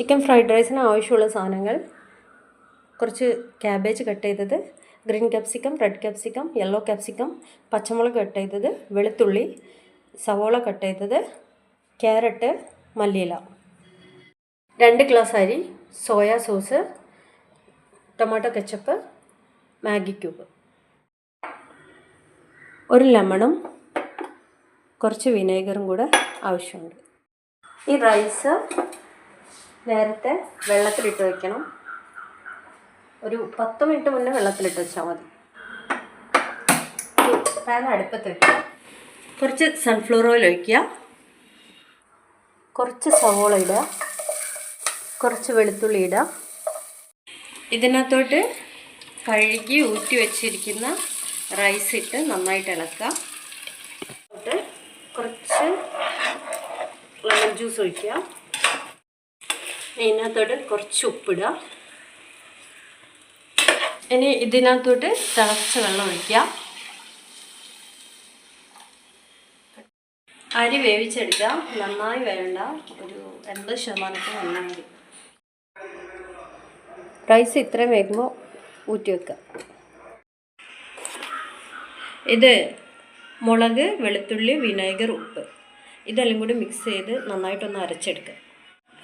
Chicken fried റൈസിന് ആവശ്യമുള്ള സാധനങ്ങൾ. കുറച്ച് ക്യാബേജ് കട്ട് ചെയ്തത്. Green capsicum red capsicum yellow capsicum പച്ചമുളക് കട്ട് ചെയ്തത്. വെളുത്തുള്ളി സവോള കട്ട് ചെയ്തത്. ക്യാരറ്റ് മല്ലിയില. രണ്ട് ഗ്ലാസ് അരി soya sauce tomato ketchup Maggi cube ഒരു ലെമണും കുറച്ച് വിനേഗറും കൂടെ ആവശ്യമുണ്ട്. ഈ റൈസ് നേരത്തെ വെള്ളത്തിലിട്ട് വയ്ക്കണം ഒരു പത്ത് മിനിറ്റ് മുന്നേ വെള്ളത്തിലിട്ട് വെച്ചാൽ മതി. പാൻ അടുപ്പത്ത് വയ്ക്കുക കുറച്ച് സൺഫ്ലവർ ഓയിൽ ഒഴിക്കുക. കുറച്ച് സവോള ഇടുക. കുറച്ച് വെളുത്തുള്ളി ഇടുക. ഇതിനകത്തോട്ട് കഴുകി ഊറ്റി വെച്ചിരിക്കുന്ന റൈസ് ഇട്ട് നന്നായിട്ട് ഇളക്കുക. കുറച്ച് ലെമൺ ജ്യൂസ് ഒഴിക്കുക. ഇതിനകത്തോട്ട് കുറച്ച് ഉപ്പിടുക. ഇനി ഇതിനകത്തോട്ട് തിളച്ച വെള്ളം ഒഴിക്കുക. അരി വേവിച്ചെടുക്കുക. നന്നായി വേണ്ട ഒരു എൺപത് ശതമാനത്തിന് വന്നാൽ മതി. റൈസ് ഇത്രയും വേകുമ്പോൾ ഊറ്റി വെക്കുക. ഇത് മുളക് വെളുത്തുള്ളി വിനേഗർ ഉപ്പ്. ഇതെല്ലാം കൂടി മിക്സ് ചെയ്ത് നന്നായിട്ടൊന്ന് അരച്ചെടുക്കുക.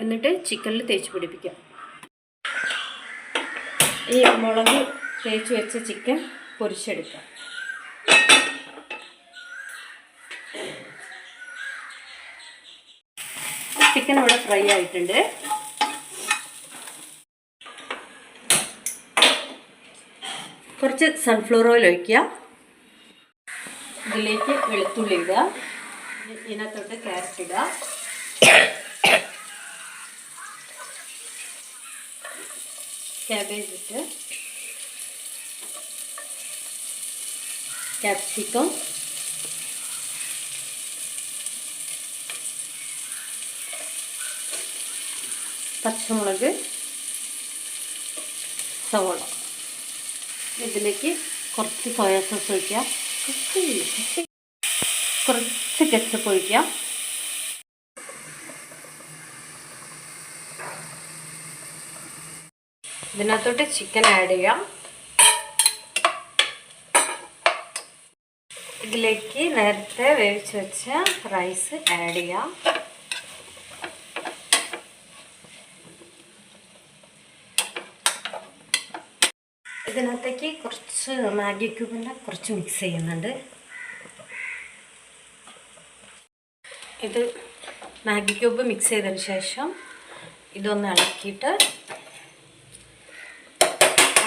എന്നിട്ട് ചിക്കനിൽ തേച്ച് പിടിപ്പിക്കാം. ഈ മുളക് തേച്ച് വെച്ച ചിക്കൻ പൊരിച്ചെടുക്കാം. ചിക്കൻ ഇവിടെ ഫ്രൈ ആയിട്ടുണ്ട്. കുറച്ച് സൺഫ്ലവർ ഓയിൽ ഒഴിക്കുക. ഇതിലേക്ക് വെളുത്തുള്ളി ഇടുക. ഇതിനകത്തോട്ട് ക്യാരറ്റ് ഇടുക. ക്യാബേജ് ഇട്ട് ക്യാപ്സിക്കം പച്ചമുളക് സവോള ഇതിലേക്ക് കുറച്ച് സോയാ സോസ് ഒഴിക്കാം കുറച്ച് കെച്ചപ്പ് ഒഴിക്കുക ഇതിനകത്തോട്ട് ചിക്കൻ ആഡ് ചെയ്യാം. ഇതിലേക്ക് നേരത്തെ വേവിച്ച് വെച്ച റൈസ് ആഡ് ചെയ്യാം. ഇതിനകത്തേക്ക് കുറച്ച് മാഗി ക്യൂബിന്റെ കുറച്ച് മിക്സ് ചെയ്യുന്നുണ്ട്. ഇത് മാഗി ക്യൂബ് മിക്സ് ചെയ്തതിന് ശേഷം ഇതൊന്ന് ഇളക്കിയിട്ട്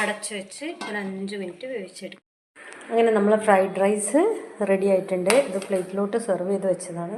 അടച്ച് വെച്ച് ഒരു അഞ്ച് മിനിറ്റ് വേവിച്ചെടുക്കും. അങ്ങനെ നമ്മൾ ഫ്രൈഡ് റൈസ് റെഡി ആയിട്ടുണ്ട്. ഇത് പ്ലേറ്റിലോട്ട് സെർവ് ചെയ്ത് വെച്ചതാണ്.